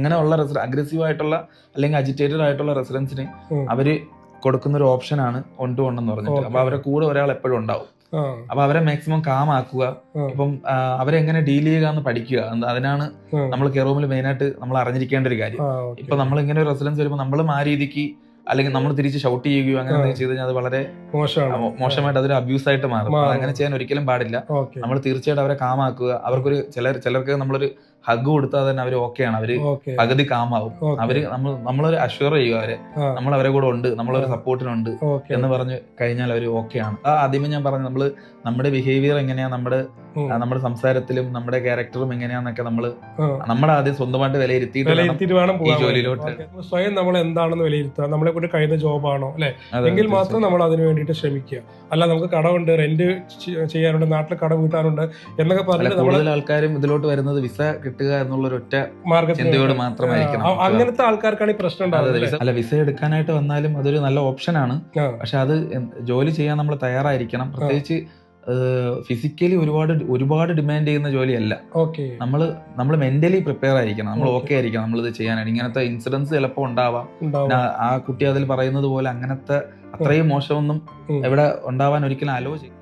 അങ്ങനെയുള്ള അഗ്രസീവ് ആയിട്ടുള്ള അല്ലെങ്കിൽ അജിറ്റേറ്റഡ് ആയിട്ടുള്ള റെസിഡൻസിന് അവർ കൊടുക്കുന്ന ഒരു ഓപ്ഷനാണ് ഒൺ ടു വൺ എന്ന് പറഞ്ഞിട്ട്. അപ്പൊ അവരെ കൂടെ ഒരാൾ എപ്പോഴും ഉണ്ടാവും. അപ്പൊ അവരെ മാക്സിമം കാമാക്കുക ആക്കുക. ഇപ്പം അവരെങ്ങനെ അവരെ എങ്ങനെ ഡീൽ ചെയ്യുക എന്ന് പഠിക്കുക. അത് അതിനാണ്. നമ്മൾ കെയർ മെയിൻ ആയിട്ട് നമ്മൾ അറിഞ്ഞിരിക്കേണ്ട ഒരു കാര്യം. ഇപ്പൊ നമ്മൾ ഇങ്ങനെ ഒരു റെസിഡൻസ് വരുമ്പോൾ നമ്മളും ആ രീതിക്ക് അല്ലെങ്കിൽ നമ്മൾ തിരിച്ച് ഷൗട്ട് ചെയ്യുകയോ അങ്ങനെ. ചെയ്ത് കഴിഞ്ഞാൽ അത് വളരെ മോശമായിട്ട് അതൊരു അബ്യൂസ് ആയിട്ട് മാറും. അങ്ങനെ ചെയ്യാൻ ഒരിക്കലും പാടില്ല. നമ്മൾ തീർച്ചയായിട്ടും അവരെ കാമാക്കുക അവർക്കൊരു ചിലർ ചിലർക്ക് നമ്മളൊരു ഹഗ് കൊടുത്താൽ തന്നെ അവർ ഓക്കെയാണ് അവർ പകുതി കാമാവും അവർ നമ്മൾ നമ്മളൊരു അഷ്വർ ചെയ്യുക അവരെ. നമ്മൾ അവരെ കൂടെ ഉണ്ട്. നമ്മളൊരു. സപ്പോർട്ടിനുണ്ട് എന്ന് പറഞ്ഞു കഴിഞ്ഞാൽ അവർ ഓക്കെയാണ് ആ ആദ്യമേ ഞാൻ പറഞ്ഞു നമ്മൾ നമ്മുടെ ബിഹേവിയർ എങ്ങനെയാ? നമ്മുടെ നമ്മുടെ സംസാരത്തിലും നമ്മുടെ ക്യാരക്ടറും എങ്ങനെയാന്നൊക്കെ നമ്മൾ നമ്മൾ നമ്മുടെ ആദ്യം സ്വന്തമായിട്ട് വിലയിരുത്തിയിട്ട് വേണം ഈ ജോലിയിലോട്ട്. സ്വയം നമ്മൾ എന്താണെന്ന് വിലയിരുത്തുക നമ്മളെ കൊണ്ട് കഴിയുന്ന ജോബാണോ അല്ലെ? എങ്കിൽ മാത്രം നമ്മൾ അതിന് വേണ്ടിയിട്ട് ശ്രമിക്കുക. അല്ല നമുക്ക് കടമുണ്ട് റെന്റ് ചെയ്യാനുണ്ട് നാട്ടിൽ കട വീട്ടാനുണ്ട് എന്നൊക്കെ പറഞ്ഞിട്ട് നമ്മൾ ആൾക്കാരും ഇതിലോട്ട് വരുന്നത് വിസ കിട്ടുക എന്നുള്ള ഒറ്റ മാർഗത്തിൽ മാത്രമായിരിക്കും അങ്ങനത്തെ ആൾക്കാർക്കാണ് ഈ പ്രശ്നം വിസ- അല്ല? വിസ എടുക്കാനായിട്ട് വന്നാലും അതൊരു നല്ല ഓപ്ഷനാണ്. ആണ് പക്ഷെ അത് ജോലി ചെയ്യാൻ നമ്മൾ തയ്യാറായിരിക്കണം. പ്രത്യേകിച്ച് ഫിസിക്കലി ഒരുപാട് ഒരുപാട് ഡിമാൻഡ് ചെയ്യുന്ന ജോലിയല്ല. ഓക്കെ നമ്മൾ നമ്മൾ മെന്റലി പ്രിപ്പയർ ആയിരിക്കണം. നമ്മൾ. ഓക്കെ ആയിരിക്കണം നമ്മൾ ഇത് ചെയ്യാനായിട്ട്. ഇങ്ങനത്തെ ഇൻസിഡൻസ് ചിലപ്പോൾ ഉണ്ടാവാം. ആ കുട്ടി അതിൽ പറയുന്നത് പോലെ അങ്ങനത്തെ അത്രയും മോശമൊന്നും. എവിടെ ഉണ്ടാവാൻ ഒരിക്കലും ചെയ്യും